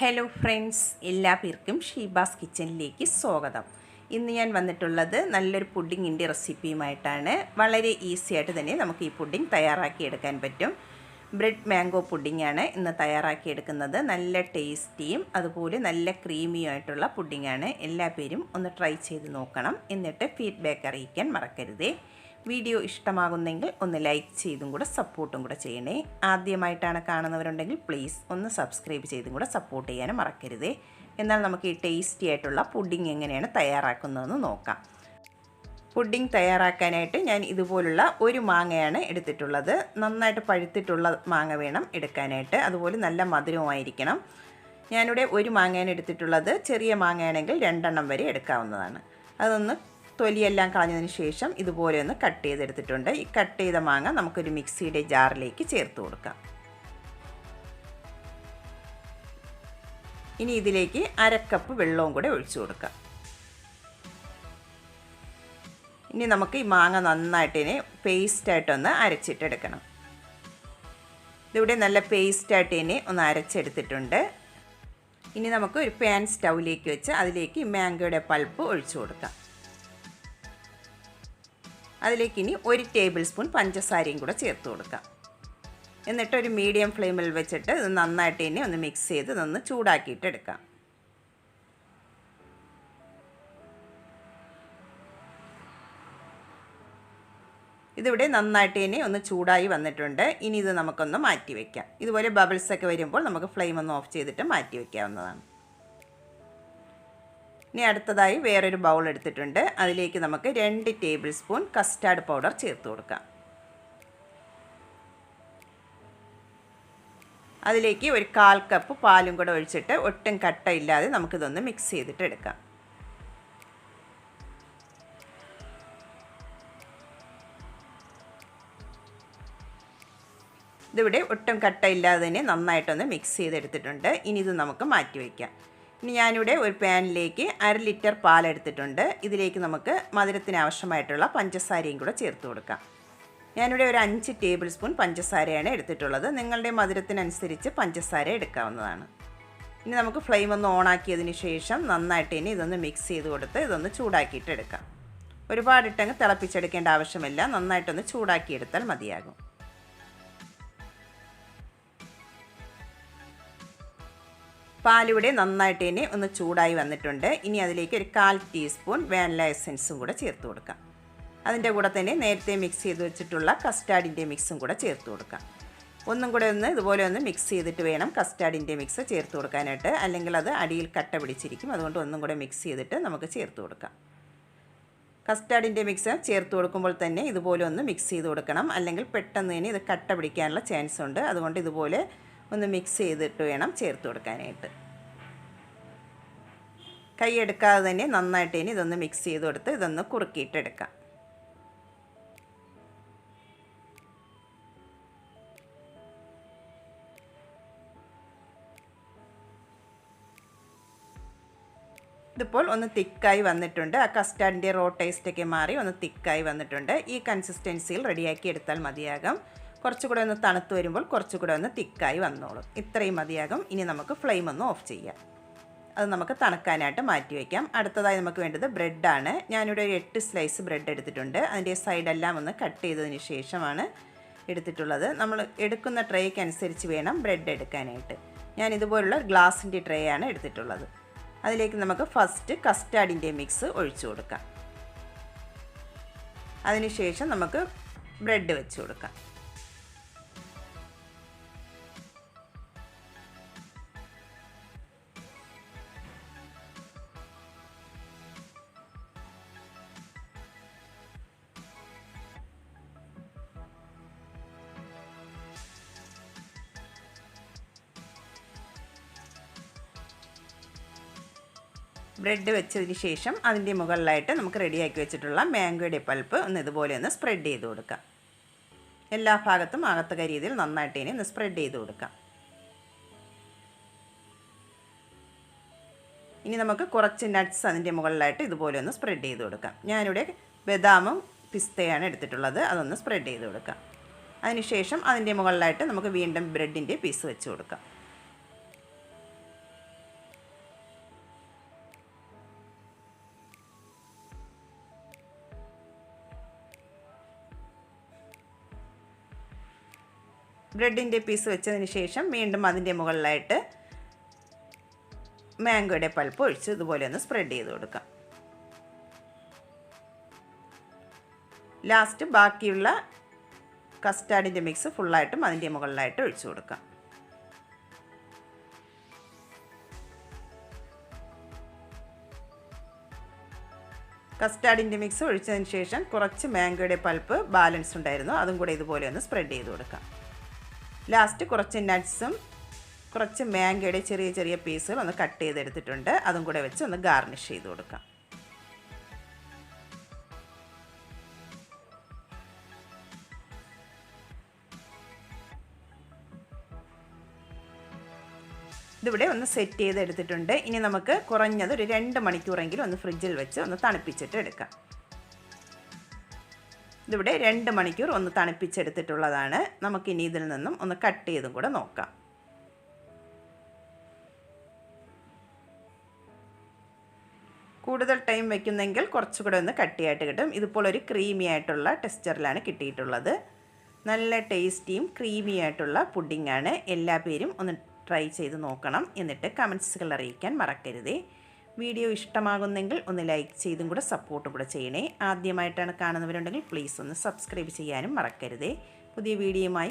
Hello friends എല്ലാ പേർക്കും ഷീബാസ് കിച്ചണിലേക്ക് സ്വാഗതം. ഇന്ന് ഞാൻ വന്നിട്ടുള്ളത് നല്ലൊരു പുഡിങ്ങിന്റെ റെസിപ്പിയുമായിട്ടാണ്. വളരെ ഈസി ആയിട്ട് തന്നെ നമുക്ക് ഈ പുഡിങ് തയ്യാറാക്കിയെടുക്കാൻ പറ്റും. ബ്രെഡ് മാംഗോ പുഡിങ്ങാണ് ഇന്ന് തയ്യാറാക്കിയെടുക്കുന്നത്. നല്ല ടേസ്റ്റിയും അതുപോലെ നല്ല ക്രീമിയും ആയിട്ടുള്ള പുഡിങ്ങാണ്. എല്ലാ പേരും ഒന്ന് ട്രൈ ചെയ്ത് നോക്കണം. എന്നിട്ട് ഫീഡ്ബാക്ക് അറിയിക്കാൻ മറക്കരുതേ. വീഡിയോ ഇഷ്ടമാകുന്നെങ്കിൽ ഒന്ന് ലൈക്ക് ചെയ്തും കൂടെ സപ്പോർട്ടും കൂടെ ചെയ്യണേ. ആദ്യമായിട്ടാണ് കാണുന്നവരുണ്ടെങ്കിൽ പ്ലീസ് ഒന്ന് സബ്സ്ക്രൈബ് ചെയ്തും കൂടെ സപ്പോർട്ട് ചെയ്യാനും മറക്കരുതേ. എന്നാൽ നമുക്ക് ഈ ടേസ്റ്റി ആയിട്ടുള്ള പുഡിംഗ് എങ്ങനെയാണ് തയ്യാറാക്കുന്നതെന്ന് നോക്കാം. പുഡിംഗ് തയ്യാറാക്കാനായിട്ട് ഞാൻ ഇതുപോലുള്ള ഒരു മാങ്ങയാണ് എടുത്തിട്ടുള്ളത്. നന്നായിട്ട് പഴുത്തിട്ടുള്ള മാങ്ങ വേണം എടുക്കാനായിട്ട്. അതുപോലെ നല്ല മധുരവുമായിരിക്കണം. ഞാനിവിടെ ഒരു മാങ്ങയാണ് എടുത്തിട്ടുള്ളത്. ചെറിയ മാങ്ങയാണെങ്കിൽ രണ്ടെണ്ണം വരെ എടുക്കാവുന്നതാണ്. അതൊന്ന് തൊലിയെല്ലാം കളഞ്ഞതിന് ശേഷം ഇതുപോലെ ഒന്ന് കട്ട് ചെയ്തെടുത്തിട്ടുണ്ട്. ഈ കട്ട് ചെയ്ത മാങ്ങ നമുക്കൊരു മിക്സിയുടെ ജാറിലേക്ക് ചേർത്ത് കൊടുക്കാം. ഇനി ഇതിലേക്ക് അരക്കപ്പ് വെള്ളവും കൂടെ ഒഴിച്ചു കൊടുക്കാം. ഇനി നമുക്ക് ഈ മാങ്ങ നന്നായിട്ട് ഇനി പേസ്റ്റായിട്ടൊന്ന് അരച്ചിട്ടെടുക്കണം. ഇതിവിടെ നല്ല പേസ്റ്റായിട്ട് ഇനി ഒന്ന് അരച്ചെടുത്തിട്ടുണ്ട്. ഇനി നമുക്ക് ഒരു പാൻ സ്റ്റൗവിലേക്ക് വെച്ച് അതിലേക്ക് മാങ്കോയുടെ പൾപ്പ് ഒഴിച്ചു കൊടുക്കാം. അതിലേക്ക് ഇനി ഒരു ടേബിൾ സ്പൂൺ പഞ്ചസാരയും കൂടെ ചേർത്ത് കൊടുക്കാം. എന്നിട്ട് ഒരു മീഡിയം ഫ്ലെയിമിൽ വെച്ചിട്ട് ഇത് നന്നായിട്ട് ഇനി ഒന്ന് മിക്സ് ചെയ്ത് ഇതൊന്ന് ചൂടാക്കിയിട്ടെടുക്കാം ഇതിവിടെ നന്നായിട്ട് തന്നെ ഒന്ന് ചൂടായി വന്നിട്ടുണ്ട്. ഇനി ഇത് നമുക്കൊന്ന് മാറ്റി വയ്ക്കാം ഇതുപോലെ ബബിൾസൊക്കെ വരുമ്പോൾ നമുക്ക് ഫ്ലെയിം ഒന്ന് ഓഫ് ചെയ്തിട്ട് മാറ്റി വയ്ക്കാവുന്നതാണ് ഇനി അടുത്തതായി വേറൊരു ബൗൾ എടുത്തിട്ടുണ്ട്. അതിലേക്ക് നമുക്ക് രണ്ട് ടേബിൾ സ്പൂൺ കസ്റ്റാർഡ് പൗഡർ ചേർത്ത് കൊടുക്കാം. അതിലേക്ക് ഒരു കാൽ കപ്പ് പാലും കൂടെ ഒഴിച്ചിട്ട് ഒട്ടും കട്ടയില്ലാതെ നമുക്കിതൊന്ന് മിക്സ് ചെയ്തിട്ട് എടുക്കാം. ഇതിവിടെ ഒട്ടും കട്ടയില്ലാതെ തന്നെ നന്നായിട്ടൊന്ന് മിക്സ് ചെയ്തെടുത്തിട്ടുണ്ട്. ഇനി ഇത് നമുക്ക് മാറ്റി വയ്ക്കാം. ഇനി ഞാനിവിടെ ഒരു പാനിലേക്ക് അര ലിറ്റർ പാലെടുത്തിട്ടുണ്ട്. ഇതിലേക്ക് നമുക്ക് മധുരത്തിന് ആവശ്യമായിട്ടുള്ള പഞ്ചസാരയും കൂടെ ചേർത്ത് കൊടുക്കാം. ഞാനിവിടെ ഒരു അഞ്ച് ടേബിൾ സ്പൂൺ പഞ്ചസാരയാണ് എടുത്തിട്ടുള്ളത്. നിങ്ങളുടെ മധുരത്തിനനുസരിച്ച് പഞ്ചസാര എടുക്കാവുന്നതാണ്. ഇനി നമുക്ക് ഫ്ലെയിം ഒന്ന് ഓണാക്കിയതിന് ശേഷം നന്നായിട്ട് ഇനി ഇതൊന്ന് മിക്സ് ചെയ്ത് കൊടുത്ത് ഇതൊന്ന് ചൂടാക്കിയിട്ട് എടുക്കാം. ഒരുപാടിട്ടങ്ങ് തിളപ്പിച്ചെടുക്കേണ്ട ആവശ്യമില്ല. നന്നായിട്ടൊന്ന് ചൂടാക്കിയെടുത്താൽ മതിയാകും. പാലിവിടെ നന്നായിട്ട് തന്നെ ഒന്ന് ചൂടായി വന്നിട്ടുണ്ട്. ഇനി അതിലേക്ക് ഒരു കാൽ ടീസ്പൂൺ വാനില എസൻസും കൂടെ ചേർത്ത് കൊടുക്കാം. അതിന്റെ കൂടെ തന്നെ നേരത്തെ മിക്സ് ചെയ്ത് വെച്ചിട്ടുള്ള കസ്റ്റാർഡിന്റെ മിക്സും കൂടെ ചേർത്ത് കൊടുക്കാം. ഒന്നും കൂടെ ഒന്ന് ഇതുപോലെ ഒന്ന് മിക്സ് ചെയ്തിട്ട് വേണം കസ്റ്റാർഡിന്റെ മിക്സ് ചേർത്ത് കൊടുക്കാനായിട്ട്. അല്ലെങ്കിൽ അത് അടിയിൽ കട്ട പിടിച്ചിരിക്കും. അതുകൊണ്ട് ഒന്നും കൂടെ മിക്സ് ചെയ്തിട്ട് നമുക്ക് ചേർത്ത് കൊടുക്കാം. കസ്റ്റാർഡിന്റെ മിക്സ് ചേർത്ത് കൊടുക്കുമ്പോൾ തന്നെ ഇതുപോലെ ഒന്ന് മിക്സ് ചെയ്ത് കൊടുക്കണം. അല്ലെങ്കിൽ പെട്ടെന്ന് തന്നെ ഇത് കട്ട പിടിക്കാനുള്ള ചാൻസ് ഉണ്ട്. അതുകൊണ്ട് ഇതുപോലെ ഒന്ന് മിക്സ് ചെയ്തിട്ട് വേണം ചേർത്ത് കൊടുക്കാനായിട്ട്. കൈ എടുക്കാതെ തന്നെ നന്നായിട്ട് ഇനി ഇതൊന്ന് മിക്സ് ചെയ്ത് കൊടുത്ത് ഇതൊന്ന് കുറുക്കിയിട്ടെടുക്കാം. ഇതിപ്പോൾ ഒന്ന് തിക്കായി വന്നിട്ടുണ്ട്. ആ കസ്റ്റാർഡിന്റെ റോ ടേസ്റ്റൊക്കെ മാറി ഒന്ന് തിക്കായി വന്നിട്ടുണ്ട്. ഈ കൺസിസ്റ്റൻസിയിൽ റെഡിയാക്കി എടുത്താൽ മതിയാകും. കുറച്ചുകൂടെ ഒന്ന് തണുത്ത് വരുമ്പോൾ കുറച്ചുകൂടെ ഒന്ന് തിക്കായി വന്നോളും. ഇത്രയും മതിയാകും. ഇനി നമുക്ക് ഫ്ലെയിം ഒന്ന് ഓഫ് ചെയ്യാം. അത് നമുക്ക് തണുക്കാനായിട്ട് മാറ്റി വയ്ക്കാം അടുത്തതായി നമുക്ക് വേണ്ടത് ബ്രെഡാണ് ഞാനിവിടെ ഒരു എട്ട് സ്ലൈസ് ബ്രെഡ് എടുത്തിട്ടുണ്ട്. അതിന്റെ സൈഡെല്ലാം ഒന്ന് കട്ട് ചെയ്തതിന് ശേഷമാണ് എടുത്തിട്ടുള്ളത്. നമ്മൾ എടുക്കുന്ന ട്രേക്ക് അനുസരിച്ച് വേണം ബ്രെഡ് എടുക്കാനായിട്ട്. ഞാൻ ഇതുപോലുള്ള ഗ്ലാസിന്റെ ട്രേ ആണ് എടുത്തിട്ടുള്ളത്. അതിലേക്ക് നമുക്ക് ഫസ്റ്റ് കസ്റ്റാർഡിന്റെ മിക്സ് ഒഴിച്ചു കൊടുക്കാം. അതിനുശേഷം നമുക്ക് ബ്രെഡ് വെച്ച് കൊടുക്കാം. ബ്രെഡ് വെച്ചതിന് ശേഷം അതിന്റെ മുകളിലായിട്ട് നമുക്ക് റെഡിയാക്കി വെച്ചിട്ടുള്ള മാംഗോയുടെ പൾപ്പ് ഒന്ന് ഇതുപോലെ ഒന്ന് സ്പ്രെഡ് ചെയ്ത് കൊടുക്കാം. എല്ലാ ഭാഗത്തും ആകത്തക്ക രീതിയിൽ നന്നായിട്ട് ഇനി ഒന്ന് സ്പ്രെഡ് ചെയ്ത് കൊടുക്കാം. ഇനി നമുക്ക് കുറച്ച് നട്ട്സ് അതിന്റെ മുകളിലായിട്ട് ഇതുപോലെ ഒന്ന് സ്പ്രെഡ് ചെയ്ത് കൊടുക്കാം. ഞാനിവിടെ ബദാമും പിസ്തയാണ് എടുത്തിട്ടുള്ളത്. അതൊന്ന് സ്പ്രെഡ് ചെയ്ത് കൊടുക്കാം. അതിനുശേഷം അതിന്റെ മുകളിലായിട്ട് നമുക്ക് വീണ്ടും ബ്രെഡിന്റെ പീസ് വെച്ച് കൊടുക്കാം. ബ്രെഡിന്റെ പീസ് വെച്ചതിന് ശേഷം വീണ്ടും അതിന്റെ മുകളിലായിട്ട് മാംഗോയുടെ പൾപ്പ് ഒഴിച്ച് ഇതുപോലെ ഒന്ന് സ്പ്രെഡ് ചെയ്ത് കൊടുക്കാം. ലാസ്റ്റ് ബാക്കിയുള്ള കസ്റ്റാർഡിന്റെ മിക്സ് ഫുള്ളായിട്ടും അതിന്റെ മുകളിലായിട്ട് ഒഴിച്ചു കൊടുക്കാം. കസ്റ്റാർഡിന്റെ മിക്സ് ഒഴിച്ചതിന് ശേഷം കുറച്ച് മാംഗോയുടെ പൾപ്പ് ബാലൻസ് ഉണ്ടായിരുന്നു. അതും കൂടെ ഇതുപോലെ ഒന്ന് സ്പ്രെഡ് ചെയ്ത് കൊടുക്കാം. ലാസ്റ്റ് കുറച്ച് നട്ട്സും കുറച്ച് മാങ്കയുടെ ചെറിയ ചെറിയ പീസുകൾ ഒന്ന് കട്ട് ചെയ്തെടുത്തിട്ടുണ്ട്. അതും കൂടെ വെച്ച് ഒന്ന് ഗാർണിഷ് ചെയ്ത് കൊടുക്കാം. ഇതിവിടെ ഒന്ന് സെറ്റ് ചെയ്തെടുത്തിട്ടുണ്ട്. ഇനി നമുക്ക് കുറഞ്ഞത് ഒരു രണ്ട് മണിക്കൂറെങ്കിലും ഒന്ന് ഫ്രിഡ്ജിൽ വെച്ച് ഒന്ന് തണുപ്പിച്ചിട്ട് എടുക്കാം. ഇതിവിടെ രണ്ട് മണിക്കൂർ ഒന്ന് തണുപ്പിച്ചെടുത്തിട്ടുള്ളതാണ്. നമുക്കിനി ഇതിൽ നിന്നും ഒന്ന് കട്ട് ചെയ്തും കൂടെ നോക്കാം. കൂടുതൽ ടൈം വെക്കുന്നെങ്കിൽ കുറച്ചുകൂടെ ഒന്ന് കട്ടിയായിട്ട് കിട്ടും. ഇതിപ്പോൾ ഒരു ക്രീമി ആയിട്ടുള്ള ടെക്സ്ചറിലാണ് കിട്ടിയിട്ടുള്ളത്. നല്ല ടേസ്റ്റിയും ക്രീമി ആയിട്ടുള്ള പുഡിങ്ങാണ്. എല്ലാ പേരും ഒന്ന് ട്രൈ ചെയ്ത് നോക്കണം. എന്നിട്ട് കമൻസുകൾ അറിയിക്കാൻ മറക്കരുതേ. വീഡിയോ ഇഷ്ടമാകുന്നെങ്കിൽ ഒന്ന് ലൈക്ക് ചെയ്തും കൂടെ സപ്പോർട്ടും കൂടെ ചെയ്യണേ. ആദ്യമായിട്ടാണ് കാണുന്നവരുണ്ടെങ്കിൽ പ്ലീസ് ഒന്ന് സബ്സ്ക്രൈബ് ചെയ്യാനും മറക്കരുതേ. പുതിയ വീഡിയോയുമായി